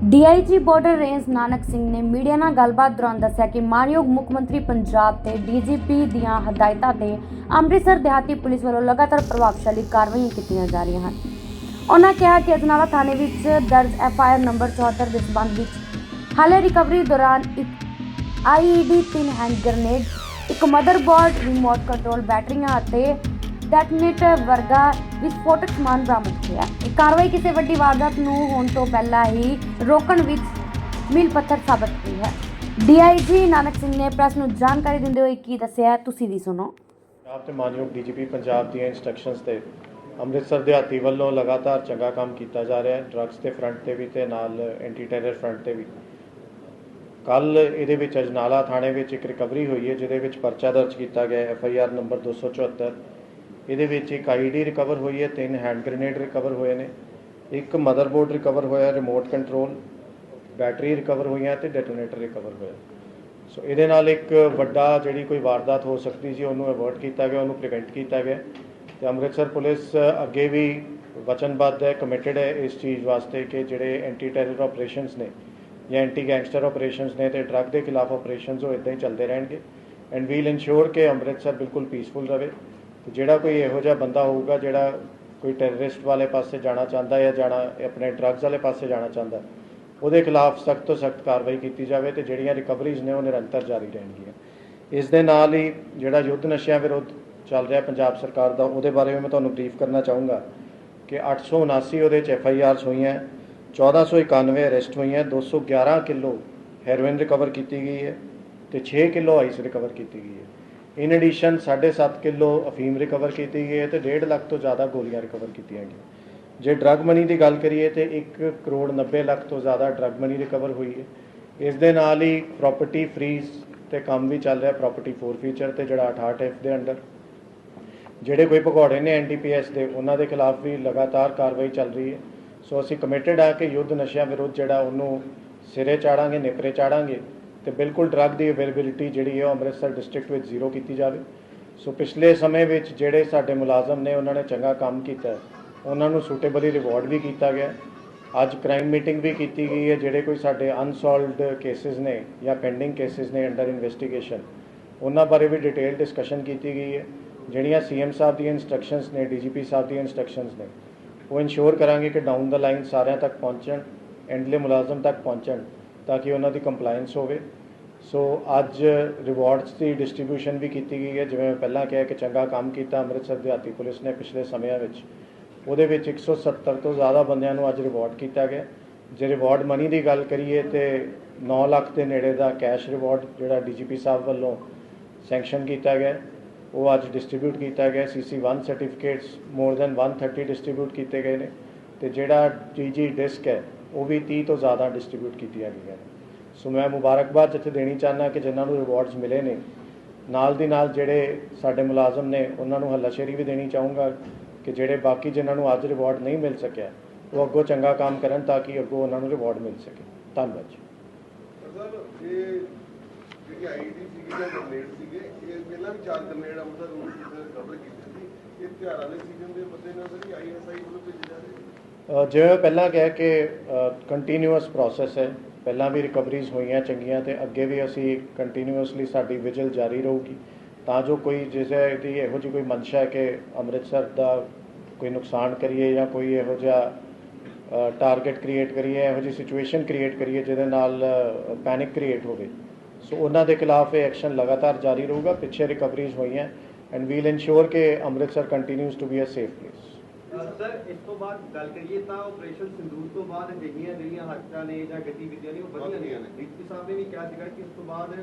DIG border range Nanak Singh ਨੇ media ਨਾਲ ਗੱਲਬਾਤ ਦੌਰਾਨ ਦੱਸਿਆ ਕਿ ਮਾਨਯੋਗ ਮੁੱਖ ਮੰਤਰੀ ਪੰਜਾਬ ਤੇ ਡੀਜੀਪੀ ਦੀਆਂ ਹਦਾਇਤਾਂ ਤੇ ਅੰਮ੍ਰਿਤਸਰ ਦਿਹਾਤੀ ਪੁਲਿਸ ਵੱਲੋਂ ਲਗਾਤਾਰ ਪ੍ਰਭਾਵਸ਼ਾਲੀ ਕਾਰਵਾਈਆਂ ਕੀਤੀਆਂ ਜਾ ਰਹੀਆਂ ਹਨ। ਉਹਨਾਂ ਕਿਹਾ ਕਿ ਅਜਨਾਲਾ ਥਾਣੇ ਵਿੱਚ ਦਰਜ ਐਫਆਈਆਰ ਨੰਬਰ 74 ਦੇ ਸਬੰਧ ਵਿੱਚ ਹਾਲੇ ਰਿਕਵਰੀ ਦੌਰਾਨ ਇੱਕ ਆਈਈਡੀ ਤਿੰਨ ਹੈਂਡ ਗ੍ਰਨੇਡ, ਇੱਕ ਮਦਰਬੋਰਡ, ਰਿਮੋਟ ਕੰਟਰੋਲ ਬੈਟਰੀਆਂ ਅਤੇ ਡੈਟੋਨੇਟਰ ਵਰਗਾ ਵਿਸਫੋਟਕ ਸਮਾਨ ਬਰਾਮਦ ਹੋਇਆ। ਇਹ ਕਾਰਵਾਈ ਕਿਸੇ ਵੱਡੀ ਵਾਰਦਾਤ ਨੂੰ ਹੋਣ ਤੋਂ ਪਹਿਲਾਂ ਹੀ ਰੋਕਣ ਵਿੱਚ ਮੀਲ ਪੱਥਰ ਸਾਬਤ ਹੋਈ ਹੈ। ਡੀਆਈਜੀ ਨਾਨਕ ਸਿੰਘ ਨੇ ਪ੍ਰੈਸ ਨੂੰ ਜਾਣਕਾਰੀ ਦਿੰਦੇ ਹੋਏ ਕੀ ਦੱਸਿਆ, ਤੁਸੀਂ ਵੀ ਸੁਣੋ। ਪੰਜਾਬ ਤੇ ਮਾਨਯੋਗ ਡੀਜੀਪੀ ਪੰਜਾਬ ਦੀਆਂ ਇਨਸਟਰਕਸ਼ਨਸ ਤੇ ਅੰਮ੍ਰਿਤਸਰ ਦਿਹਾਤੀ ਵੱਲੋਂ ਲਗਾਤਾਰ ਚੰਗਾ ਕੰਮ ਕੀਤਾ ਜਾ ਰਿਹਾ ਹੈ। ਡਰੱਗਸ ਦੇ ਫਰੰਟ ਤੇ ਵੀ ਤੇ ਨਾਲ ਐਂਟੀ ਟੈਰਰ ਫਰੰਟ ਤੇ ਵੀ। ਕੱਲ ਇਹਦੇ ਵਿੱਚ ਅਜਨਾਲਾ ਥਾਣੇ ਵਿੱਚ ਇੱਕ ਰਿਕਵਰੀ ਹੋਈ ਹੈ, ਜਿਹਦੇ ਵਿੱਚ ਪਰਚਾ ਦਰਜ ਕੀਤਾ ਗਿਆ ਐਫ ਆਈ ਆਰ ਨੰਬਰ 274 ਇਹਦੇ ਵਿੱਚ ਇੱਕ ਆਈਡੀ ਰਿਕਵਰ ਹੋਈ ਹੈ, ਤਿੰਨ ਹੈਂਡ ਗ੍ਰੇਨੇਡ ਰਿਕਵਰ ਹੋਏ ਨੇ, ਇੱਕ ਮਦਰਬੋਰਡ ਰਿਕਵਰ ਹੋਇਆ ਰਿਮੋਟ ਕੰਟਰੋਲ ਬੈਟਰੀ ਰਿਕਵਰ ਹੋਈਆਂ ਤੇ ਡੈਟੋਨੇਟਰ ਰਿਕਵਰ ਹੋਇਆ। ਸੋ ਇਹਦੇ ਨਾਲ ਇੱਕ ਵੱਡਾ ਜਿਹੜੀ ਕੋਈ ਵਾਰਦਾਤ ਹੋ ਸਕਦੀ ਸੀ, ਉਹਨੂੰ ਅਵੋਇਡ ਕੀਤਾ ਗਿਆ, ਉਹਨੂੰ ਪ੍ਰੀਵੈਂਟ ਕੀਤਾ ਗਿਆ। ਤੇ ਅੰਮ੍ਰਿਤਸਰ ਪੁਲਿਸ ਅੱਗੇ ਵੀ ਵਚਨਬੱਧ ਹੈ ਕਮਿਟਡ ਹੈ ਇਸ ਚੀਜ਼ ਵਾਸਤੇ ਕਿ ਜਿਹੜੇ ਐਂਟੀ ਟੈਰਰ ਆਪਰੇਸ਼ਨਸ ਨੇ ਜਾਂ ਐਂਟੀ ਗੈਂਗਸਟਰ ਆਪਰੇਸ਼ਨਸ ਨੇ ਤੇ ਡਰੱਗ ਦੇ ਖਿਲਾਫ ਆਪਰੇਸ਼ਨਸ ਉਹ ਇਦਾਂ ਹੀ ਚੱਲਦੇ ਰਹਿਣਗੇ। ਐਂਡ ਵੀਲ ਇਨਸ਼ੋਰ ਕਿ ਅੰਮ੍ਰਿਤਸਰ ਬਿਲਕੁਲ ਪੀਸਫੁਲ ਰਹੇ। ਜਿਹੜਾ ਕੋਈ ਇਹੋ ਜਿਹਾ ਬੰਦਾ ਹੋਊਗਾ ਜਿਹੜਾ ਕੋਈ ਟੈਰਰਿਸਟ ਵਾਲੇ ਪਾਸੇ ਜਾਣਾ ਚਾਹੁੰਦਾ ਜਾਂ ਜਾਣਾ, ਆਪਣੇ ਡਰੱਗਸ ਵਾਲੇ ਪਾਸੇ ਜਾਣਾ ਚਾਹੁੰਦਾ ਉਹਦੇ ਖਿਲਾਫ ਸਖਤ ਤੋਂ ਸਖਤ ਕਾਰਵਾਈ ਕੀਤੀ ਜਾਵੇ ਤੇ ਜਿਹੜੀਆਂ ਰਿਕਵਰੀਜ਼ ਨੇ ਉਹ ਨਿਰੰਤਰ ਜਾਰੀ ਰਹਿਣਗੀਆਂ। ਇਸ ਦੇ ਨਾਲ ਹੀ ਜਿਹੜਾ ਯੁੱਧ ਨਸ਼ਿਆਂ ਵਿਰੁੱਧ ਚੱਲ ਰਿਹਾ ਪੰਜਾਬ ਸਰਕਾਰ ਦਾ, ਉਹਦੇ ਬਾਰੇ ਵੀ ਮੈਂ ਤੁਹਾਨੂੰ ਬਰੀਫ ਕਰਨਾ ਚਾਹੂੰਗਾ ਕਿ 879 ਉਹਦੇ ਚ ਐਫ ਆਈ ਆਰਸ ਹੋਈਆਂ 1491 ਅਰੈਸਟ ਹੋਈਆਂ 211 ਕਿਲੋ ਹੈਰੋਇਨ ਰਿਕਵਰ ਕੀਤੀ ਗਈ ਹੈ ਤੇ 6 ਕਿਲੋ ਆਈਸ ਰਿਕਵਰ ਕੀਤੀ ਗਈ ਹੈ। ਇਨ ਐਡੀਸ਼ਨ 7.5 ਕਿਲੋ ਅਫੀਮ ਰਿਕਵਰ ਕੀਤੀ ਗਈ ਹੈ ਤੇ 1.5 ਲੱਖ ਤੋਂ ਜ਼ਿਆਦਾ ਗੋਲੀਆਂ ਰਿਕਵਰ ਕੀਤੀਆਂ ਗਈਆਂ। ਜੇ ਡਰੱਗ ਮਨੀ ਦੀ ਗੱਲ ਕਰੀਏ ਤੇ 1 ਕਰੋੜ 90 ਲੱਖ ਤੋਂ ਜ਼ਿਆਦਾ ਡਰੱਗ ਮਨੀ ਰਿਕਵਰ ਹੋਈ ਹੈ। ਇਸ ਦੇ ਨਾਲ ਹੀ ਪ੍ਰਾਪਰਟੀ ਫਰੀਜ਼ ਤੇ ਕੰਮ ਵੀ ਚੱਲ ਰਿਹਾ ਪ੍ਰਾਪਰਟੀ ਫੋਰ ਫੀਚਰ ਤੇ ਜਿਹੜਾ 68 ਐਫ ਦੇ ਅੰਡਰ ਜਿਹੜੇ ਕੋਈ ਭਗੌੜੇ ਨੇ ਐਨਡੀਪੀਐਸ ਦੇ, ਉਹਨਾਂ ਦੇ ਖਿਲਾਫ ਵੀ ਲਗਾਤਾਰ ਕਾਰਵਾਈ ਚੱਲ ਰਹੀ ਹੈ। ਸੋ ਅਸੀਂ ਕਮਿਟਡ ਆ ਕਿ ਯੁੱਧ ਨਸ਼ਿਆਂ ਵਿਰੁੱਧ ਜਿਹੜਾ ਉਹਨੂੰ ਸਿਰੇ ਚਾੜਾਂਗੇ, ਨੇਪਰੇ ਚਾੜਾਂਗੇ। ਤੇ ਬਿਲਕੁਲ ਡਰੱਗ ਦੀ ਅਵੇਲੇਬਿਲਿਟੀ ਜਿਹੜੀ ਹੈ ਉਹ ਅੰਮ੍ਰਿਤਸਰ ਡਿਸਟ੍ਰਿਕਟ ਵਿੱਚ ਜ਼ੀਰੋ ਕੀਤੀ ਜਾਵੇ। ਸੋ ਪਿਛਲੇ ਸਮੇਂ ਵਿੱਚ ਜਿਹੜੇ ਸਾਡੇ ਮੁਲਾਜ਼ਮ ਨੇ, ਉਹਨਾਂ ਨੇ ਚੰਗਾ ਕੰਮ ਕੀਤਾ। ਉਹਨਾਂ ਨੂੰ ਸੂਟੇਬਲੀ ਰਿਵਾਰਡ ਵੀ ਕੀਤਾ ਗਿਆ। ਅੱਜ ਕ੍ਰਾਈਮ ਮੀਟਿੰਗ ਵੀ ਕੀਤੀ ਗਈ ਹੈ, ਜਿਹੜੇ ਕੋਈ ਸਾਡੇ ਅਨਸੋਲਵਡ ਕੇਸਿਸ ਨੇ ਜਾਂ ਪੈਂਡਿੰਗ ਕੇਸਿਸ ਨੇ ਅੰਡਰ ਇਨਵੈਸਟੀਗੇਸ਼ਨ ਉਹਨਾਂ ਬਾਰੇ ਵੀ ਡਿਟੇਲ ਡਿਸਕਸ਼ਨ ਕੀਤੀ ਗਈ ਹੈ। ਜਿਹੜੀਆਂ ਸੀਐਮ ਸਾਹਿਬ ਦੀਆਂ ਇਨਸਟਰਕਸ਼ਨਸ ਨੇ ਡੀਜੀਪੀ ਸਾਹਿਬ ਦੀਆਂ ਇਨਸਟਰਕਸ਼ਨਸ ਨੇ, ਉਹ ਇਨਸ਼ੋਰ ਕਰਾਂਗੇ ਕਿ ਡਾਊਨ ਦਾ ਲਾਈਨ ਸਾਰਿਆਂ ਤੱਕ ਪਹੁੰਚਣ ਐਂਡਲੇ ਮੁਲਾਜ਼ਮ ਤੱਕ ਪਹੁੰਚਣ। ਤਾਂ ਕਿ ਉਹਨਾਂ ਦੀ ਕੰਪਲਾਈਂਸ ਹੋਵੇ। ਸੋ ਅੱਜ ਰਿਵਾਰਡਸ ਦੀ ਡਿਸਟ੍ਰੀਬਿਊਸ਼ਨ ਵੀ ਕੀਤੀ ਗਈ ਹੈ। ਜਿਵੇਂ ਪਹਿਲਾਂ ਕਿਹਾ ਕਿ ਚੰਗਾ ਕੰਮ ਕੀਤਾ, ਅੰਮ੍ਰਿਤਸਰ ਦਿਹਾਤੀ ਪੁਲਿਸ ਨੇ ਪਿਛਲੇ ਸਮਿਆਂ ਵਿੱਚ। ਉਹਦੇ ਵਿੱਚ 170 ਤੋਂ ਜ਼ਿਆਦਾ ਬੰਦਿਆਂ ਨੂੰ ਅੱਜ ਰਿਵਾਰਡ ਕੀਤਾ ਗਿਆ। ਜੇ ਰਿਵਾਰਡ ਮਨੀ ਦੀ ਗੱਲ ਕਰੀਏ ਤੇ 9 ਲੱਖ ਦੇ ਨੇੜੇ ਦਾ ਕੈਸ਼ ਰਿਵਾਰਡ ਜਿਹੜਾ ਡੀਜੀਪੀ ਸਾਹਿਬ ਵੱਲੋਂ ਸੈਂਕਸ਼ਨ ਕੀਤਾ ਗਿਆ। ਉਹ ਅੱਜ ਡਿਸਟ੍ਰੀਬਿਊਟ ਕੀਤਾ ਗਿਆ। CC 1 certificates more than 130 distribute ਕੀਤੇ ਗਏ ਨੇ। ਤੇ ਜਿਹੜਾ ਜੀਜੀ ਡਿਸਕ ਹੈ ਉਹ ਵੀ 30 ਤੋਂ ਜ਼ਿਆਦਾ ਡਿਸਟ੍ਰੀਬਿਊਟ ਕੀਤੀਆਂ ਗਈਆਂ ਨੇ ਸੋ ਮੈਂ ਮੁਬਾਰਕਬਾਦ ਜਿੱਥੇ ਦੇਣੀ ਚਾਹੁੰਦਾ ਕਿ ਜਿਨ੍ਹਾਂ ਨੂੰ ਰਿਵਾਰਡਸ ਮਿਲੇ ਨੇ, ਨਾਲ ਦੀ ਨਾਲ ਜਿਹੜੇ ਸਾਡੇ ਮੁਲਾਜ਼ਮ ਨੇ, ਉਹਨਾਂ ਨੂੰ ਹੱਲਾਸ਼ੇਰੀ ਵੀ ਦੇਣੀ ਚਾਹੂੰਗਾ ਕਿ ਜਿਹੜੇ ਬਾਕੀ ਜਿਨ੍ਹਾਂ ਨੂੰ ਅੱਜ ਰਿਵਾਰਡ ਨਹੀਂ ਮਿਲ ਸਕਿਆ, ਉਹ ਅੱਗੋਂ ਚੰਗਾ ਕੰਮ ਕਰਨ ਤਾਂ ਕਿ ਅੱਗੋਂ ਉਹਨਾਂ ਨੂੰ ਰਿਵਾਰਡ ਮਿਲ ਸਕੇ। ਧੰਨਵਾਦ ਜੀ। ਸਰ ਇਹ ਜਿਹੜੀ ਆਈਡੀ ਸੀਗੀ, ਜਾਂ ਗ੍ਰਨੇਡ ਸੀਗੇ, ਇਹ ਪਹਿਲਾਂ ਵੀ ਚਾਰ ਗ੍ਰਨੇਡ ਅੰਮ੍ਰਿਤਸਰ ਰੂਟ ਵਿੱਚ ਕਵਰ ਕੀਤੇ ਸੀ? ਇਹ ਤਿਉਹਾਰਾਂ ਦੇ ਸੀਜ਼ਨ ਦੇ ਮੱਦੇ ਨਜ਼ਰ ਹੀ ਆਈਐਸਆਈ ਵੱਲੋਂ ਜਿਵੇਂ ਪਹਿਲਾਂ ਕਿਹਾ ਕਿ ਕੰਟੀਨਿਊਸ ਪ੍ਰੋਸੈਸ ਹੈ। ਪਹਿਲਾਂ ਵੀ ਰਿਕਵਰੀਜ਼ ਹੋਈਆਂ ਚੰਗੀਆਂ ਤੇ ਅੱਗੇ ਵੀ ਅਸੀਂ ਕੰਟੀਨਿਊਸਲੀ ਸਾਡੀ ਵਿਜਲ ਜਾਰੀ ਰਹੂਗੀ। ਤਾਂ ਜੋ ਕੋਈ ਜਿਸੇ ਦੀ ਇਹੋ ਜਿਹੀ ਕੋਈ ਮਨਸ਼ਾ ਹੈ ਕਿ ਅੰਮ੍ਰਿਤਸਰ ਦਾ ਕੋਈ ਨੁਕਸਾਨ ਕਰੀਏ ਜਾਂ ਕੋਈ ਇਹੋ ਜਿਹਾ ਟਾਰਗੇਟ ਕ੍ਰੀਏਟ ਕਰੀਏ, ਇਹੋ ਜਿਹੀ ਸਿਚੁਏਸ਼ਨ ਕ੍ਰੀਏਟ ਕਰੀਏ ਜਿਹਦੇ ਨਾਲ ਪੈਨਿਕ ਕ੍ਰੀਏਟ ਹੋਵੇ। ਸੋ ਉਹਨਾਂ ਦੇ ਖਿਲਾਫ ਇਹ ਐਕਸ਼ਨ ਲਗਾਤਾਰ ਜਾਰੀ ਰਹੂਗਾ, ਪਿੱਛੇ ਰਿਕਵਰੀਜ਼ ਹੋਈਆਂ। ਐਂਡ ਵੀਲ ਇਨਸ਼ੋਰ ਕਿ Amritsar continues to be a safe place sir ਇਸ ਤੋਂ ਬਾਅਦ ਗੱਲ ਕਰੀਏ ਤਾਂ ਆਪਰੇਸ਼ਨ ਸਿੰਦੂਰ ਤੋਂ ਬਾਅਦ ਅਜਿਹੀਆਂ ਜਿਹੜੀਆਂ ਹਰਕਤਾਂ ਨੇ ਜਾਂ ਗਤੀਵਿਧੀਆਂ ਨੇ ਉਹ ਵਧੀਆਂ ਨੇ। ਰਿਤਕੀ ਸਾਹਿਬ ਨੇ ਵੀ ਕਿਹਾ ਸੀਗਾ ਕਿ ਇਸ ਤੋਂ ਬਾਅਦ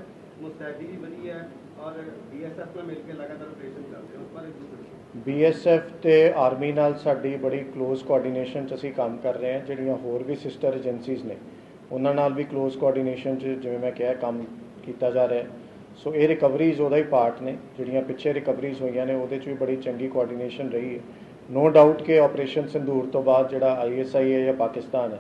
ਮੁਸਤੈਦੀ ਵੀ ਵਧੀ ਹੈ ਔਰ ਬੀਐਸਐਫ ਨਾਲ ਮਿਲ ਕੇ ਲਗਾਤਾਰ ਆਪਰੇਸ਼ਨ ਚੱਲਦੇ ਉਸ ਬਾਰੇ ਕੀ ਬੀਐਸਐਫ ਤੇ ਆਰਮੀ ਨਾਲ ਸਾਡੀ ਬੜੀ ਕਲੋਜ਼ ਕੋਆਰਡੀਨੇਸ਼ਨ 'ਚ ਅਸੀਂ ਕੰਮ ਕਰ ਰਹੇ ਹਾਂ ਜਿਹੜੀਆਂ ਹੋਰ ਵੀ ਸਿਸਟਰ ਏਜੰਸੀਜ਼ ਨੇ ਉਹਨਾਂ ਨਾਲ ਵੀ ਕਲੋਜ਼ ਕੋਆਰਡੀਨੇਸ਼ਨ ਜਿਵੇਂ ਮੈਂ ਕਿਹਾ ਕੰਮ ਕੀਤਾ ਜਾ ਰਿਹਾ ਸੋ ਇਹ ਰਿਕਵਰੀਜ਼ ਉਹਦਾ ਹੀ ਪਾਰਟ ਨੇ ਜਿਹੜੀਆਂ ਪਿੱਛੇ ਰਿਕਵਰੀਜ਼ ਹੋਈਆਂ ਨੇ ਉਹਦੇ 'ਚ ਵੀ ਬੜੀ ਚੰਗੀ ਕੋਆਰਡੀਨੇਸ਼ਨ ਰਹੀ ਹੈ। ਨੋ ਡਾਊਟ ਕਿ ਆਪਰੇਸ਼ਨ ਸੰਦੂਰ ਤੋਂ ਬਾਅਦ ਜਿਹੜਾ ਆਈਐਸਆਈ ਹੈ ਜਾਂ ਪਾਕਿਸਤਾਨ ਹੈ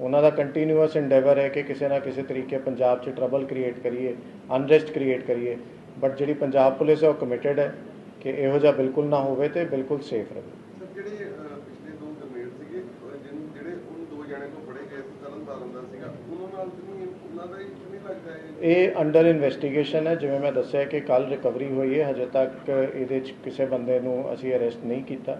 ਉਹਨਾਂ ਦਾ ਕੰਟੀਨਿਊਅਸ ਇੰਡੇਵਰ ਹੈ ਕਿ ਕਿਸੇ ਨਾ ਕਿਸੇ ਤਰੀਕੇ ਪੰਜਾਬ 'ਚ ਟਰਬਲ ਕ੍ਰੀਏਟ ਕਰੀਏ ਅਨਰੈਸਟ ਕ੍ਰੀਏਟ ਕਰੀਏ ਬਟ ਜਿਹੜੀ ਪੰਜਾਬ ਪੁਲਿਸ ਹੈ ਉਹ ਕਮਿਟਡ ਹੈ ਕਿ ਇਹੋ ਜਿਹਾ ਬਿਲਕੁਲ ਨਾ ਹੋਵੇ ਤੇ ਬਿਲਕੁਲ ਸੇਫ ਰਹੇ। ਇਹ ਇਹ ਅੰਡਰ ਇਨਵੈਸਟੀਗੇਸ਼ਨ ਹੈ ਜਿਵੇਂ ਮੈਂ ਦੱਸਿਆ ਕਿ ਕੱਲ ਰਿਕਵਰੀ ਹੋਈ ਹੈ ਹਜੇ ਤੱਕ ਇਹਦੇ 'ਚ ਕਿਸੇ ਬੰਦੇ ਨੂੰ ਅਸੀਂ ਅਰੈਸਟ ਨਹੀਂ ਕੀਤਾ।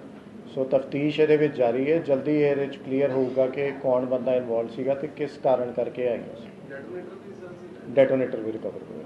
ਸੋ ਤਫਤੀਸ਼ ਇਹਦੇ ਵਿੱਚ ਜਾਰੀ ਹੈ। ਜਲਦੀ ਇਹਦੇ 'ਚ ਕਲੀਅਰ ਹੋਊਗਾ ਕਿ ਕੌਣ ਬੰਦਾ ਇਨਵੋਲਵ ਸੀਗਾ ਤੇ ਕਿਸ ਕਾਰਨ ਕਰਕੇ ਆਇਆ ਸੀ। ਡੈਟੋਨੇਟਰ ਵੀ ਸਰ ਸੀ। ਡੈਟੋਨੇਟਰ ਵੀ ਰਿਕਵਰ ਹੋਇਆ।